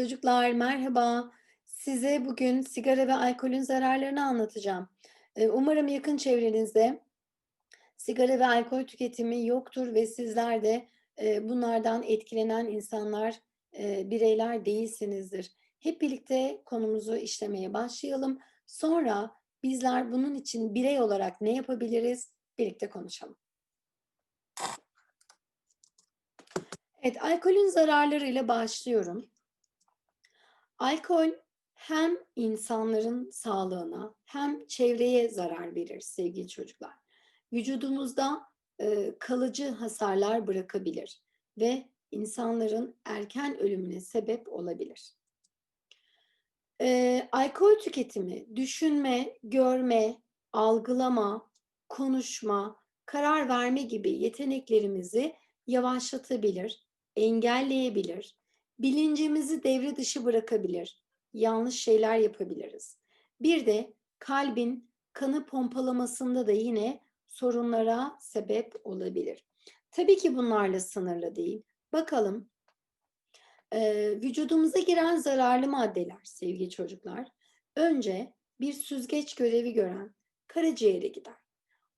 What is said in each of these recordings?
Çocuklar merhaba. Size bugün sigara ve alkolün zararlarını anlatacağım. Eee, umarım yakın çevrenizde sigara ve alkol tüketimi yoktur ve sizler de, eee, bunlardan etkilenen insanlar, eee, bireyler değilsinizdir. Hep birlikte konumuzu işlemeye başlayalım. Sonra bizler bunun için birey olarak ne yapabiliriz? Birlikte konuşalım. Evet, alkolün zararlarıyla başlıyorum. Alkol hem insanların sağlığına hem çevreye zarar verir sevgili çocuklar. Vücudumuzda, eee, kalıcı hasarlar bırakabilir ve insanların erken ölümüne sebep olabilir. Eee, alkol tüketimi düşünme, görme, algılama, konuşma, karar verme gibi yeteneklerimizi yavaşlatabilir, engelleyebilir, bilincimizi devre dışı bırakabilir, yanlış şeyler yapabiliriz. Bir de kalbin kanı pompalamasında da yine sorunlara sebep olabilir. Tabii ki bunlarla sınırlı değil. Bakalım, eee, vücudumuza giren zararlı maddeler sevgili çocuklar, önce bir süzgeç görevi gören karaciğere gider.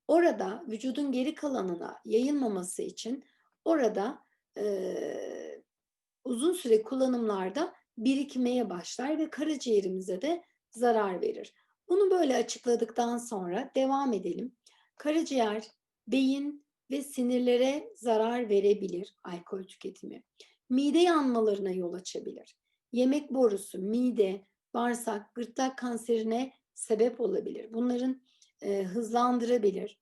Orada vücudun geri kalanına yayılmaması için orada, eee, uzun süre kullanımlarda birikmeye başlar ve karaciğerimize de zarar verir. Bunu böyle açıkladıktan sonra devam edelim. Karaciğer, beyin ve sinirlere zarar verebilir alkol tüketimi. Mide yanmalarına yol açabilir. Yemek borusu, mide, bağırsak, gırtlak kanserine sebep olabilir. Bunların, eee, hızlandırabilir.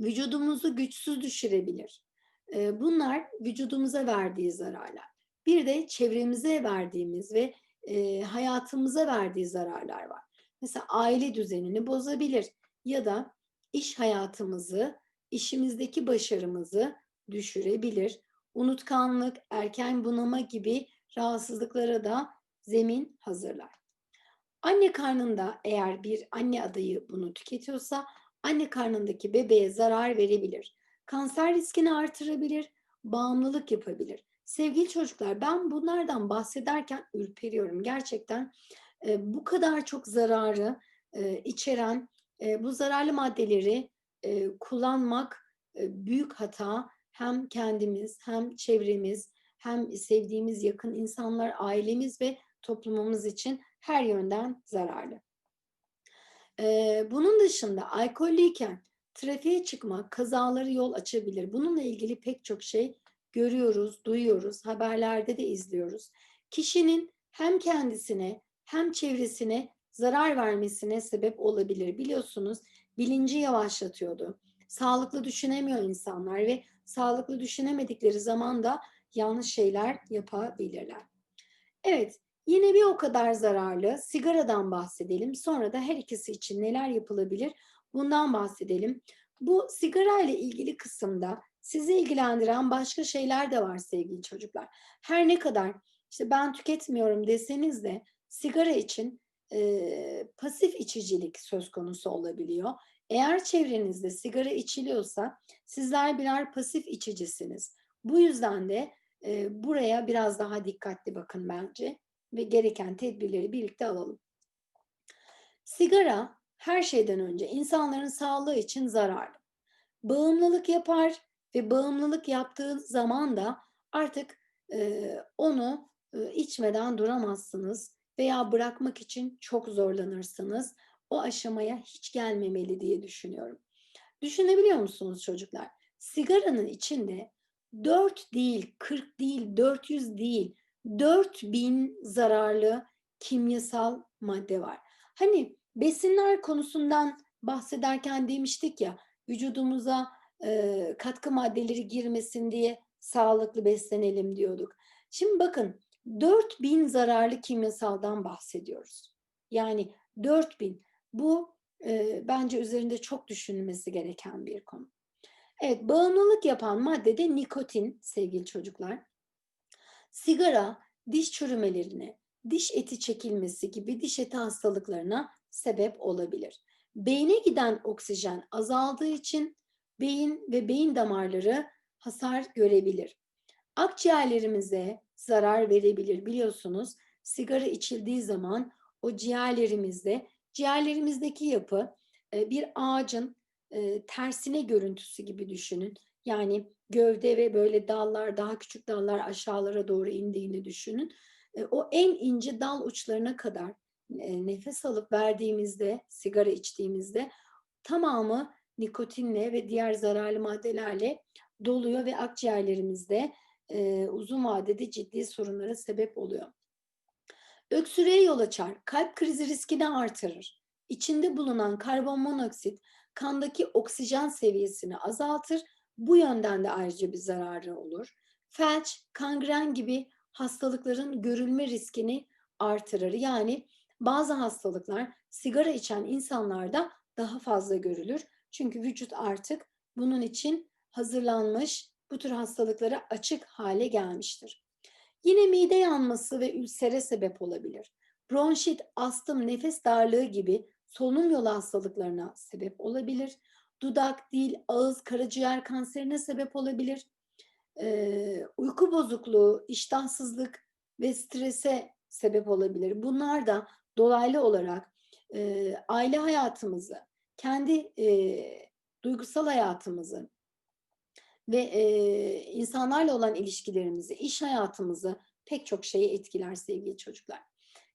Vücudumuzu güçsüz düşürebilir. Bunlar vücudumuza verdiği zararlar. Bir de çevremize verdiğimiz ve, hayatımıza verdiği zararlar var. Mesela aile düzenini bozabilir ya da iş hayatımızı, işimizdeki başarımızı düşürebilir. Unutkanlık, erken bunama gibi rahatsızlıklara da zemin hazırlar. Anne karnında eğer bir anne adayı bunu tüketiyorsa anne karnındaki bebeğe zarar verebilir. Kanser riskini artırabilir, bağımlılık yapabilir. Sevgili çocuklar, ben bunlardan bahsederken ürperiyorum. Gerçekten, eee, bu kadar çok zararı, eee, içeren, eee, bu zararlı maddeleri, eee, kullanmak, eee, büyük hata. Hem kendimiz hem çevremiz hem sevdiğimiz yakın insanlar, ailemiz ve toplumumuz için her yönden zararlı. Eee, bunun dışında alkollüyken trafiğe çıkmak kazalara yol açabilir. Bununla ilgili pek çok şey görüyoruz, duyuyoruz, haberlerde de izliyoruz. Kişinin hem kendisine hem çevresine zarar vermesine sebep olabilir. Biliyorsunuz bilinci yavaşlatıyordu. Sağlıklı düşünemiyor insanlar ve sağlıklı düşünemedikleri zaman da yanlış şeyler yapabilirler. Evet, yine bir o kadar zararlı sigaradan bahsedelim. Sonra da her ikisi için neler yapılabilir bundan bahsedelim. Bu sigarayla ilgili kısımda sizi ilgilendiren başka şeyler de var sevgili çocuklar. Her ne kadar işte ben tüketmiyorum deseniz de sigara için, eee, pasif içicilik söz konusu olabiliyor. Eğer çevrenizde sigara içiliyorsa sizler birer pasif içicisiniz. Bu yüzden de, eee, buraya biraz daha dikkatli bakın bence ve gereken tedbirleri birlikte alalım. Sigara her şeyden önce insanların sağlığı için zararlı. Bağımlılık yapar ve bağımlılık yaptığı zaman da artık, eee, onu, ııı, içmeden duramazsınız veya bırakmak için çok zorlanırsınız. O aşamaya hiç gelmemeli diye düşünüyorum. Düşünebiliyor musunuz çocuklar? Sigaranın içinde 4 değil, 40 değil, 400 değil, 4000 zararlı kimyasal madde var. Hani besinler konusundan bahsederken demiştik ya, vücudumuza, eee, katkı maddeleri girmesin diye sağlıklı beslenelim diyorduk. Şimdi bakın 4000 zararlı kimyasaldan bahsediyoruz. Yani 4000 bu, eee, bence üzerinde çok düşünülmesi gereken bir konu. Evet, bağımlılık yapan madde de nikotin sevgili çocuklar. Sigara diş çürümelerine, diş eti çekilmesi gibi diş eti hastalıklarına sebep olabilir. Beyne giden oksijen azaldığı için beyin ve beyin damarları hasar görebilir. Akciğerlerimize zarar verebilir biliyorsunuz. Sigara içildiği zaman o ciğerlerimizde, ciğerlerimizdeki yapı e, bir ağacın e, tersine görüntüsü gibi düşünün. Yani gövde ve böyle dallar, daha küçük dallar aşağılara doğru indiğini düşünün. E, o en ince dal uçlarına kadar e, nefes alıp verdiğimizde, sigara içtiğimizde tamamı nikotinle ve diğer zararlı maddelerle doluyor ve akciğerlerimizde e, uzun vadede ciddi sorunlara sebep oluyor. Öksürüğe yol açar, kalp krizi riskini artırır. İçinde bulunan karbon monoksit kandaki oksijen seviyesini azaltır. Bu yönden de ayrıca bir zararı olur. Felç, kangren gibi hastalıkların görülme riskini artırır. Yani bazı hastalıklar sigara içen insanlarda daha fazla görülür. Çünkü vücut artık bunun için hazırlanmış, bu tür hastalıklara açık hale gelmiştir. Yine mide yanması ve ülsere sebep olabilir. Bronşit, astım, nefes darlığı gibi solunum yolu hastalıklarına sebep olabilir. Dudak, dil, ağız, karaciğer kanserine sebep olabilir. Ee, uyku bozukluğu, iştahsızlık ve strese sebep olabilir. Bunlar da dolaylı olarak e, aile hayatımızı, kendi e, duygusal hayatımızı ve e, insanlarla olan ilişkilerimizi, iş hayatımızı pek çok şeyi etkiler sevgili çocuklar.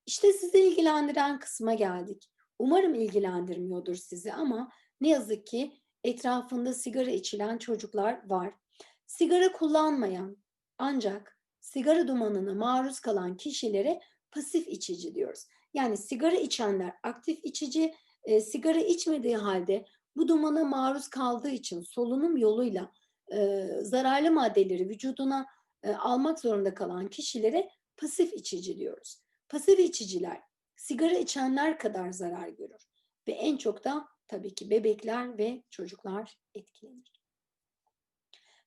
İşte sizi ilgilendiren kısma geldik. Umarım ilgilendirmiyordur sizi ama ne yazık ki etrafında sigara içilen çocuklar var. Sigara kullanmayan ancak sigara dumanına maruz kalan kişilere pasif içici diyoruz. Yani sigara içenler aktif içici, e, sigara içmediği halde bu dumana maruz kaldığı için solunum yoluyla e, zararlı maddeleri vücuduna e, almak zorunda kalan kişilere pasif içici diyoruz. Pasif içiciler sigara içenler kadar zarar görür ve en çok da tabii ki bebekler ve çocuklar etkilenir.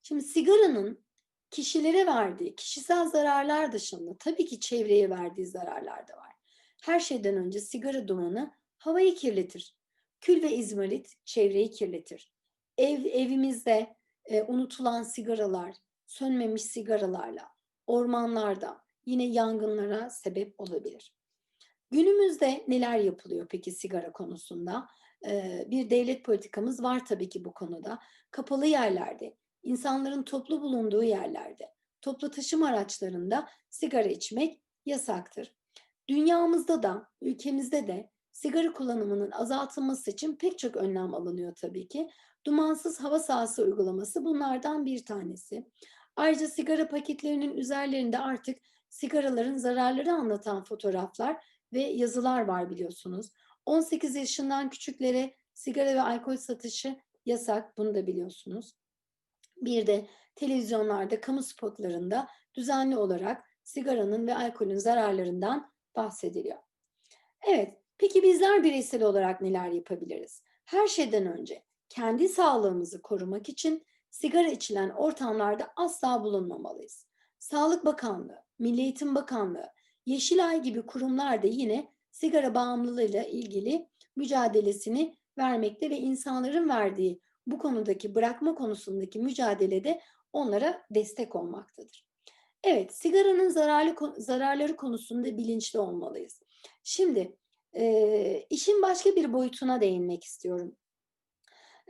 Şimdi sigaranın kişilere verdiği kişisel zararlar dışında tabii ki çevreye verdiği zararlar da var. Her şeyden önce sigara dumanı havayı kirletir. Kül ve izmarit çevreyi kirletir. Ev evimizde e, unutulan sigaralar, sönmemiş sigaralarla ormanlarda yine yangınlara sebep olabilir. Günümüzde neler yapılıyor peki sigara konusunda? Ee, bir devlet politikamız var tabii ki bu konuda. Kapalı yerlerde, insanların toplu bulunduğu yerlerde, toplu taşıma araçlarında sigara içmek yasaktır. Dünyamızda da, ülkemizde de sigara kullanımının azaltılması için pek çok önlem alınıyor tabii ki. Dumansız hava sahası uygulaması bunlardan bir tanesi. Ayrıca sigara paketlerinin üzerlerinde artık sigaraların zararları anlatan fotoğraflar ve yazılar var biliyorsunuz. 18 yaşından küçüklere sigara ve alkol satışı yasak, bunu da biliyorsunuz. Bir de televizyonlarda, kamu spotlarında düzenli olarak sigaranın ve alkolün zararlarından bahsediliyor. Evet, peki bizler bireysel olarak neler yapabiliriz? Her şeyden önce kendi sağlığımızı korumak için sigara içilen ortamlarda asla bulunmamalıyız. Sağlık Bakanlığı, Milli Eğitim Bakanlığı, Yeşilay gibi kurumlar da yine sigara bağımlılığıyla ilgili mücadelesini vermekte ve insanların verdiği bu konudaki bırakma konusundaki mücadelede onlara destek olmaktadır. Evet, sigaranın zararlı zararları konusunda bilinçli olmalıyız. Şimdi e, işin başka bir boyutuna değinmek istiyorum.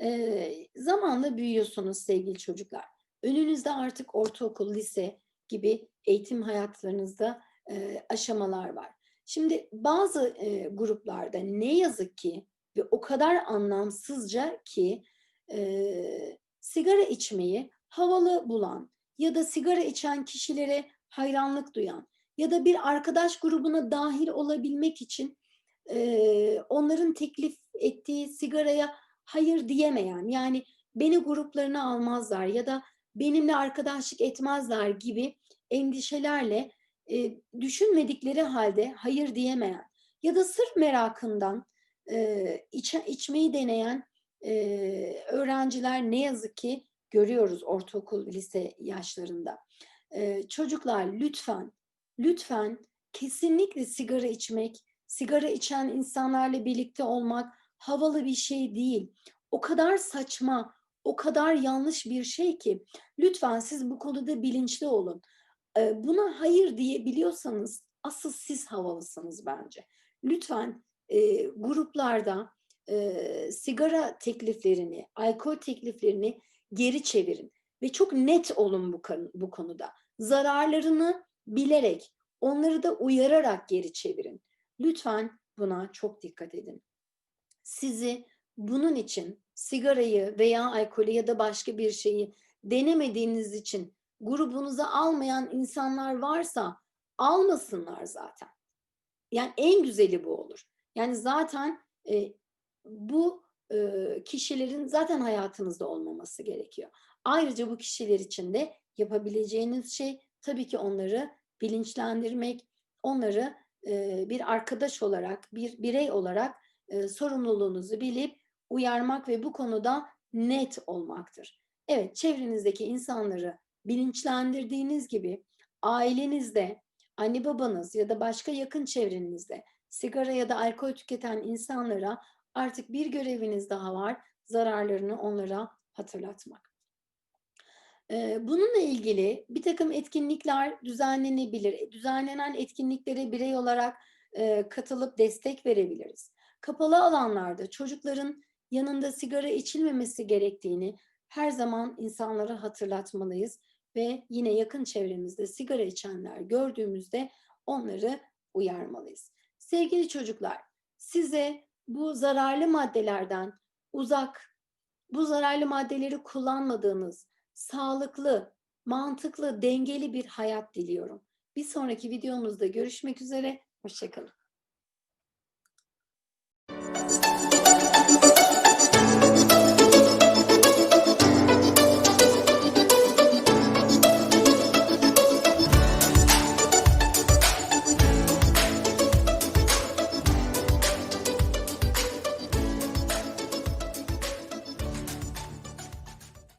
E, zamanla büyüyorsunuz sevgili çocuklar. Önünüzde artık ortaokul, lise gibi eğitim hayatlarınızda e, aşamalar var. Şimdi bazı e, gruplarda ne yazık ki ve o kadar anlamsızca ki e, sigara içmeyi havalı bulan ya da sigara içen kişilere hayranlık duyan ya da bir arkadaş grubuna dahil olabilmek için e, onların teklif ettiği sigaraya hayır diyemeyen yani beni gruplarına almazlar ya da benimle arkadaşlık etmezler gibi endişelerle e, düşünmedikleri halde hayır diyemeyen ya da sırf merakından e, iç, içmeyi deneyen e, öğrenciler ne yazık ki görüyoruz ortaokul, lise yaşlarında. E, çocuklar lütfen, lütfen kesinlikle sigara içmek, sigara içen insanlarla birlikte olmak havalı bir şey değil. O kadar saçma, o kadar yanlış bir şey ki lütfen siz bu konuda bilinçli olun. Eee, buna hayır diyebiliyorsanız asıl siz havalısınız bence. Lütfen, eee, gruplarda, eee, sigara tekliflerini, alkol tekliflerini geri çevirin ve çok net olun bu bu konuda. Zararlarını bilerek, onları da uyararak geri çevirin. Lütfen buna çok dikkat edin. Sizi bunun için sigarayı veya alkolü ya da başka bir şeyi denemediğiniz için grubunuza almayan insanlar varsa almasınlar zaten. Yani en güzeli bu olur. Yani zaten, eee, bu, eee, kişilerin zaten hayatınızda olmaması gerekiyor. Ayrıca bu kişiler için de yapabileceğiniz şey tabii ki onları bilinçlendirmek, onları, eee, bir arkadaş olarak, bir birey olarak, eee, sorumluluğunuzu bilip uyarmak ve bu konuda net olmaktır. Evet, çevrenizdeki insanları bilinçlendirdiğiniz gibi ailenizde, anne babanız ya da başka yakın çevrenizde sigara ya da alkol tüketen insanlara artık bir göreviniz daha var, zararlarını onlara hatırlatmak. Eee, bununla ilgili birtakım etkinlikler düzenlenebilir. E, düzenlenen etkinliklere birey olarak, eee, katılıp destek verebiliriz. Kapalı alanlarda çocukların yanında sigara içilmemesi gerektiğini her zaman insanlara hatırlatmalıyız ve yine yakın çevremizde sigara içenler gördüğümüzde onları uyarmalıyız. Sevgili çocuklar, size bu zararlı maddelerden uzak, bu zararlı maddeleri kullanmadığınız, sağlıklı, mantıklı, dengeli bir hayat diliyorum. Bir sonraki videomuzda görüşmek üzere, hoşçakalın.